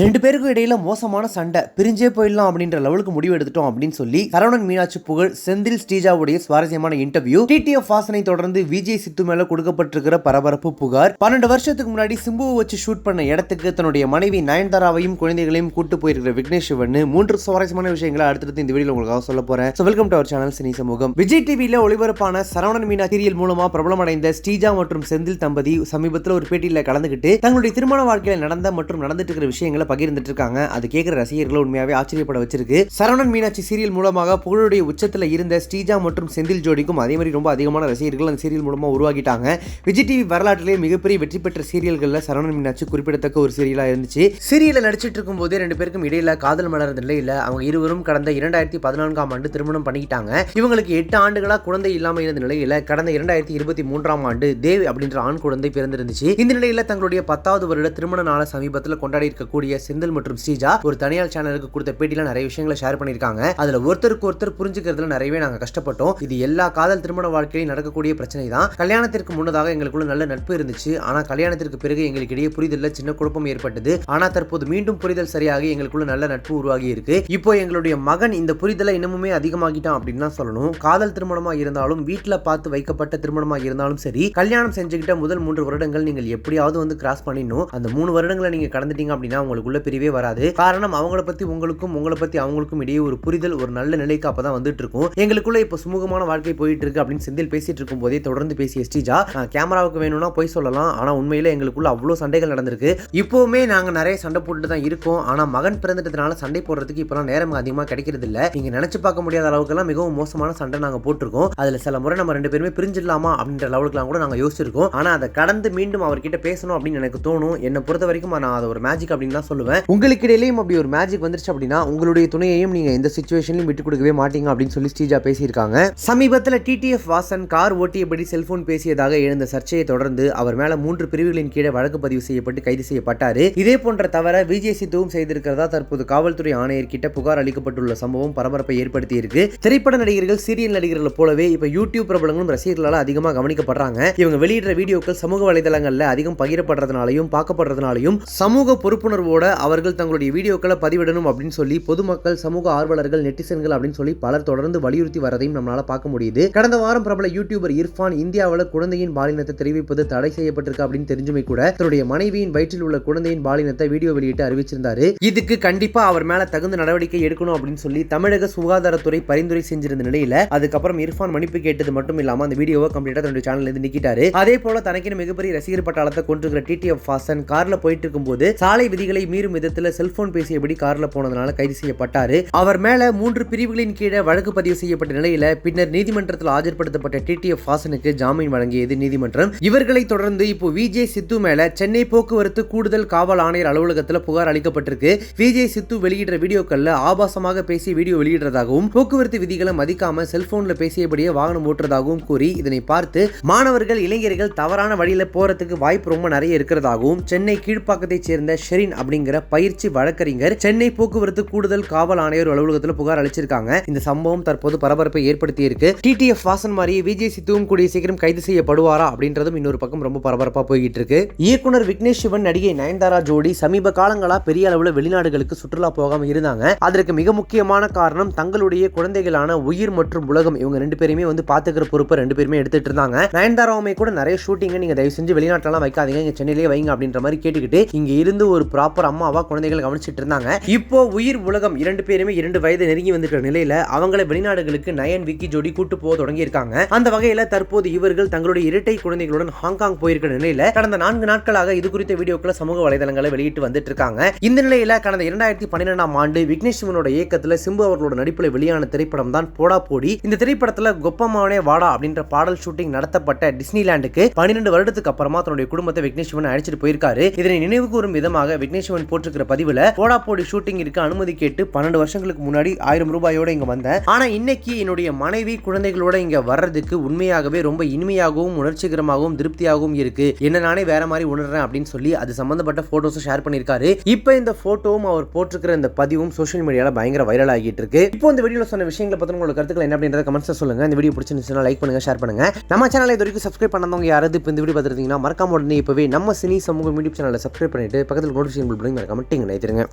ரெண்டு பேருக்கும் இடையில மோசமான சண்டை. பிரிஞ்சே போயிடலாம் அப்படின்ற லெவலுக்கு முடிவு எடுத்துட்டோம் அப்படின்னு சொல்லி சரவணன் மீனாட்சி புகழ் செந்தில் ஸ்ரீஜாவுடைய சுவாரஸ்யமான இன்டர்வியூ டிடிஎஃப் வாசனை தொடர்ந்து விஜய் சித்து மேல கொடுக்கப்பட்டிருக்கிற பரபரப்பு புகார். பன்னெண்டு வருஷத்துக்கு முன்னாடி சிம்புவை வச்சு ஷூட் பண்ண இடத்துக்கு தன்னுடைய மனைவி நயன்தாராவையும் குழந்தைகளையும் கூட்டு போயிருக்கிற விக்னேஷ் சிவன் மூன்று சுவாரஸ்யமான விஷயங்களை அடுத்தடுத்து இந்த வீடியோ உங்களுக்காக சொல்ல போறேன். So welcome to our channel cine சமூகம் விஜய் டிவியில ஒளிபரப்பான சரவணன் மீனா சீரியல் மூலமா பிரபலமடைந்த ஸ்ரீஜா மற்றும் செந்தில் தம்பதி சமீபத்தில் ஒரு பேட்டியில் கலந்துக்கிட்டு தங்களுடைய திருமண வாழ்க்கையில் நடந்த மற்றும் நடந்துட்டு இருக்கிற விஷயங்களை பகிர்ந்துட்டு இருக்காங்க அது கேட்கிற ரசிகர்களை உண்மையாகவே ஆச்சரியப்பட வச்சிருக்கு. சரவணன் மீனாட்சி சீரியல் மூலமாக புகழுடைய உச்சத்தில் இருந்த ஸ்ரீஜா மற்றும் செந்தில் ஜோடிக்கும் அதே மாதிரி ரொம்ப அதிகமான ரசிகர்கள் அந்த சீரியல் மூலமாக உருவாக்கிட்டாங்க. விஜய் டிவி வரலாற்றிலேயே மிகப்பெரிய வெற்றி பெற்ற சீரியல்களில் சரவணன் மீனாட்சி குறிப்பிடத்தக்க ஒரு சீரியலாக இருந்துச்சு. சீரியலில் நடிச்சிட்டு இருக்கும் போதே ரெண்டு பேருக்கும் இடையில காதல் மலர்ந்த நிலையில் அவங்க இருவரும் கடந்த இரண்டாயிரத்தி பதினான்காம் ஆண்டு திருமணம் பண்ணிக்கிட்டாங்க. இவங்களுக்கு எட்டு ஆண்டுகளாக குழந்தை இல்லாமல் இருந்த நிலையில் கடந்த இரண்டாயிரத்தி இருபத்தி மூன்றாம் ஆண்டு தேவ் அப்படின்ற ஆண் குழந்தை பிறந்திருந்துச்சு. இந்த நிலையில் தங்களுடைய பத்தாவது வருட திருமண நாள சமீபத்தில் கொண்டாடி இருக்கக்கூடிய செந்தில் மற்றும் ஸ்ரீஜா ஒரு தனியார் சேனலுக்கு கொடுத்த பேட்டியில நிறைய விஷயங்களை ஷேர் பண்ணியிருக்காங்க. அதுல ஒருத்தருக்கு ஒருத்தர் புரிஞ்சுக்கிறதுல நிறையவே நாங்க கஷ்டப்பட்டோம். இது எல்லா காதல் திருமண வாழ்க்கையிலும் நடக்கக்கூடிய பிரச்சனை தான் கல்யாணத்திற்கு முன்னதாக எங்களுக்குள்ள நல்ல நட்பு இருந்துச்சு. ஆனா கல்யாணத்திற்கு பிறகு எங்களுக்கு இடையே புரிதல்ல சின்ன குழப்பம் ஏற்பட்டது. ஆனா தற்போது மீண்டும் புரிதல் சரியாகி எங்களுக்குள்ள நல்ல நட்பு உருவாகி இருக்கு. இப்போ எங்களுடைய மகன் இந்த புரிதலை இன்னமுமே அதிகமாகிட்டான் அப்படின்னு தான் சொல்லணும். காதல் திருமணமா இருந்தாலும் வீட்டில் பார்த்து வைக்கப்பட்ட திருமணமா இருந்தாலும் சரி கல்யாணம் செஞ்சுக்கிட்ட முதல் மூன்று வருடங்கள் நீங்கள் எப்படியாவது வந்து கிராஸ் பண்ணிடணும். அந்த மூணு வருடங்களை நீங்க கடந்துட்டீங்க அப்படின்னா உங்களுக்கு உங்களுக்குள்ள பிரிவே வராது. காரணம் அவங்கள பத்தி உங்களுக்கும் உங்களை பத்தி அவங்களுக்கும் இடையே ஒரு புரிதல் ஒரு நல்ல நிலைக்கு அப்பதான் வந்துட்டு இருக்கும் எங்களுக்குள்ள இப்போ சுமூகமான வாழ்க்கை போயிட்டு இருக்கு அப்படின்னு செந்தில் பேசிட்டு இருக்கும் போதே தொடர்ந்து பேசிய ஸ்ரீஜா கேமராவுக்கு வேணும்னா போய் சொல்லலாம். ஆனா உண்மையில எங்களுக்குள்ள அவ்வளோ சண்டைகள் நடந்திருக்கு. இப்போவுமே நாங்க நிறைய சண்டை போட்டுட்டு தான் இருக்கோம். ஆனா மகன் பிறந்துட்டதுனால சண்டை போடுறதுக்கு இப்பெல்லாம் நேரம் அதிகமா கிடைக்கிறது இல்ல நீங்க நினைச்சு பார்க்க முடியாத அளவுக்குலாம் மிகவும் மோசமான சண்டை நாங்க போட்டிருக்கோம். அதுல சில முறை நம்ம ரெண்டு பேருமே பிரிஞ்சிடலாமா அப்படின்ற லெவலுக்குலாம் கூட நாங்க யோசிச்சிருக்கோம். ஆனா அதை கடந்து மீண்டும் அவர்கிட்ட பேசணும் அப்படின்னு எனக்கு தோணும். என்னை பொறுத்த வரைக்கும் நான் அதை ஒரு மேஜிக் அப்படின்னு தான் சொல்லுவேன். உங்களுக்கு இடையிலையும் அப்படி ஒரு மேஜிக் வந்துருச்சு அப்படின்னா உங்களுடைய துணையையும் நீங்க எந்த சுச்சுவேஷன்லையும் விட்டு கொடுக்கவே மாட்டீங்க அப்படின்னு சொல்லி ஸ்ரீஜா பேசியிருக்காங்க. சமீபத்தில் டிடிஎஃப் வாசன் கார் ஓட்டியபடி செல்போன் பேசியதாக எழுந்த சர்ச்சையை தொடர்ந்து அவர் மேல மூன்று பிரிவுகளின் கீழே வழக்கு பதிவு செய்யப்பட்டு கைது செய்யப்பட்டாரு. இதே போன்ற தவிர விஜய் சித்துவும் செய்திருக்கிறதா தற்போது காவல்துறை ஆணையர்கிட்ட புகார் அளிக்கப்பட்டுள்ள சம்பவம் பரபரப்பை ஏற்படுத்தி இருக்கு திரைப்பட நடிகர்கள் சீரியல் நடிகர்களை போலவே இப்ப யூடியூப் பிரபலங்களும் ரசிகர்களால் அதிகமாக கவனிக்கப்படுறாங்க. இவங்க வெளியிடுற வீடியோக்கள் சமூக வலைதளங்கள்ல அதிகம் பகிரப்படுறதுனாலையும் பார்க்கப்படுறதுனாலையும் சமூக பொறுப்புணர்வோட அவர்கள் தங்களுடைய வீடியோக்களை பதிவிடணும் அப்படின்னு சொல்லி பொதுமக்கள் சமூக ஆர்வலர்கள் நெட்டிசன்கள் அப்படின்னு சொல்லி பலர் தொடர்ந்து வலியுறுத்தி வரதையும் நம்மளால பார்க்க முடியுது. கடந்த வாரம் பிரபல யூடியூபர் இர்ஃபான் இந்தியாவில் குழந்தையின் பாலினத்தை தெரிவிப்பது தடை செய்யப்பட்டிருக்கு அப்படின்னு தெரிஞ்சுமே கூட தன்னுடைய மனைவியின் வயிற்றில் உள்ள குழந்தையின் பாலினத்தை வீடியோ வெளியிட்டு அறிவிச்சிருந்தாரு. இதுக்கு கண்டிப்பா அவர் மேல தகுந்த நடவடிக்கை எடுக்கணும் அப்படின்னு சொல்லி தமிழக சுகாதாரத்துறை பரிந்துரை செஞ்சிருந்த நிலையில அதுக்கப்புறம் இர்ஃபான் மன்னிப்பு கேட்டது மட்டும் இல்லாம அந்த வீடியோவை கம்ப்ளீட்டா தன்னுடைய சேனல்ல இருந்து நீக்கிட்டாரு. அதே போல தனக்கென மிகப்பெரிய ரசிகர் பட்டாளத்தை கொண்டிருக்கிற டிடிஎஃப் ஃபாசன் கார்ல போயிட்டு இருக்கும்போது சாலை விதிகளை மீறும் விதத்தில் செல்போன் பேசியபடி காரில் போனதுனால கைது செய்யப்பட்டார். அவர் மேல மூன்று பிரிவுகளின் கீழே வழக்கு பதிவு செய்யப்பட்ட நிலையில பின்னர் நீதிமன்றத்தில் ஆஜர்படுத்தப்பட்ட டிடிஎஃப் ஃபாசனுக்கு ஜாமீன் வழங்கியது நீதிமன்றம். இவர்களை தொடர்ந்து இப்போ விஜய் சித்து மேல சென்னை போக்குவரத்து கூடுதல் காவல் ஆணையர் அலுவலகத்தில் புகார் அளிக்கப்பட்டிருக்கு. விஜய் சித்து வெளியிடுற வீடியோக்கள்ல ஆபாசமாக பேசி வீடியோ வெளியிடுறதாகவும் போக்குவரத்து விதிகளை மதிக்காம செல்போன்ல பேசியபடியே வாகனம் ஓட்டுறதாகவும் கூறி இதனை பார்த்து மாணவர்கள் இளைஞர்கள் தவறான வழியில போறதுக்கு வாய்ப்பு ரொம்ப நிறைய இருக்கிறதாகவும் சென்னை கீழ்ப்பாக்கத்தைச் சேர்ந்த ஷெரின் அப்படிங்கிற பயிற்சி வழக்கறிஞர். சென்னை போக்குவரத்து கூடுதல் காவல் ஆணையர் அலுவலகத்தில் புகார் அளிச்சிருக்காங்க. இந்த சம்பவம் தற்போது பரபரப்பை ஏற்படுத்தி இருக்கு டிடிஎஃப் வாசன் மாதிரி விஜய் சித்துவும் கூடிய சீக்கிரம் கைது செய்யப்படுவாரா அப்படின்றதும் இன்னொரு பக்கம் ரொம்ப பரபரப்பா போய்கிட்டு இருக்கு இயக்குனர் விக்னேஷ் சிவன் நடிகை நயன்தாரா ஜோடி சமீப காலங்களா பெரிய அளவில் வெளிநாடுகளுக்கு சுற்றுலா போகாம இருந்தாங்க. அதற்கு மிக முக்கியமான காரணம் தங்களுடைய குழந்தைகளான உயிர் மற்றும் உலகம். இவங்க ரெண்டு பேருமே வந்து பாத்துக்கிற பொறுப்பை ரெண்டு பேருமே எடுத்துட்டு இருந்தாங்க. நயன்தாராவுமே கூட நிறைய ஷூட்டிங்கை நீங்க தயவு செஞ்சு வெளிநாட்டிலாம் வைக்காதீங்க. இங்க சென்னையிலேயே வைங்க அப்படின்ற மாதிரி கேட்டுக்கிட்டு இங்க இருந்து ஒரு ப்ராப்பர் அம்மாவா குழந்தைகள் கவனிச்சிட்டு இருந்தாங்க. இப்போ உயிர் உலகம் இரண்டு பேருமே இரண்டு வயது நெருங்கி வந்திருக்கிற நிலையில அவங்களை வெளிநாடுகளுக்கு நயன் விக்கி ஜோடி கூட்டு போக தொடங்கி இருக்காங்க அந்த வகையில தற்போது இவர்கள் தங்களுடைய இரட்டை குழந்தைகளுடன் ஹாங்காங் போயிருக்கிற நிலையில கடந்த நான்கு நாட்களாக இது குறித்த வீடியோக்களை சமூக வலைதளங்களை வெளியிட்டு வந்துட்டு இருக்காங்க இந்த நிலையில கடந்த இரண்டாயிரத்தி பன்னிரெண்டாம் ஆண்டு விக்னேஷ் சிவனோட இயக்கத்துல சிம்பு அவர்களோட நடிப்புல வெளியான திரைப்படம் தான் போடா போடி. இந்த திரைப்படத்துல கொப்பமானே வாடா அப்படின்ற பாடல் ஷூட்டிங் நடத்தப்பட்ட டிஸ்னிலாண்டுக்கு பன்னிரெண்டு வருடத்துக்கு அப்புறமா தன்னுடைய குடும்பத்தை விக்னேஷ் சிவன் அழைச்சிட்டு போயிருக்காரு. இதனை நினைவு கூறும் விதமாக விக்னேஷ் சிவன் போட்டிருக்கிற பதிவுல போடா போடி ஷூட்டிங் இருக்க அனுமதி கேட்டு பன்னெண்டு வருஷங்களுக்கு முன்னாடி ஆயிரம் ரூபாயோட இங்க வந்தேன். ஆனா இன்னைக்கு என்னுடைய மனைவி குழந்தைகளோட இங்க வர்றதுக்கு உண்மையாகவே ரொம்ப இனிமையாகவும் உணர்ச்சிகரமாகவும் திருப்தியாகவும் இருக்கு. என்ன நானே வேற மாதிரி உணர்றேன் அப்படின்னு சொல்லி அது சம்பந்தப்பட்ட போட்டோஸும் ஷேர் பண்ணியிருக்காரு. இப்போ இந்த போட்டோவும் அவர் போட்டிருக்கிற இந்த பதிவும் சோஷியல் மீடியால பயங்கர வைரல் ஆகிட்டு இருக்கு. இப்போ இந்த வீடியோல சொன்ன விஷயங்களை பத்தின உங்களோட கருத்துக்கள் என்ன அப்படின்றத கமெண்ட்ஸ் சொல்லுங்க. இந்த வீடியோ பிடிச்சிருந்துச்சுன்னா லைக் பண்ணுங்க ஷேர் பண்ணுங்க. நம்ம சேனலை இது வரைக்கும் சப்ஸ்கிரைப் பண்ணாதவங்க யாராவது இப்போ இந்த வீடியோ பார்த்துருந்தீங்கன்னா மறக்காம உடனே இப்பவே நம்ம சினி சமூகம் யூடியூப் சேனலை சப்ஸ்கிரைப் பண்ணிட்டு பக்கத்தில் நோட்டிஃபிகேஷன் அப்படின்னு மறக்காம டிங் நினைத்துருங்க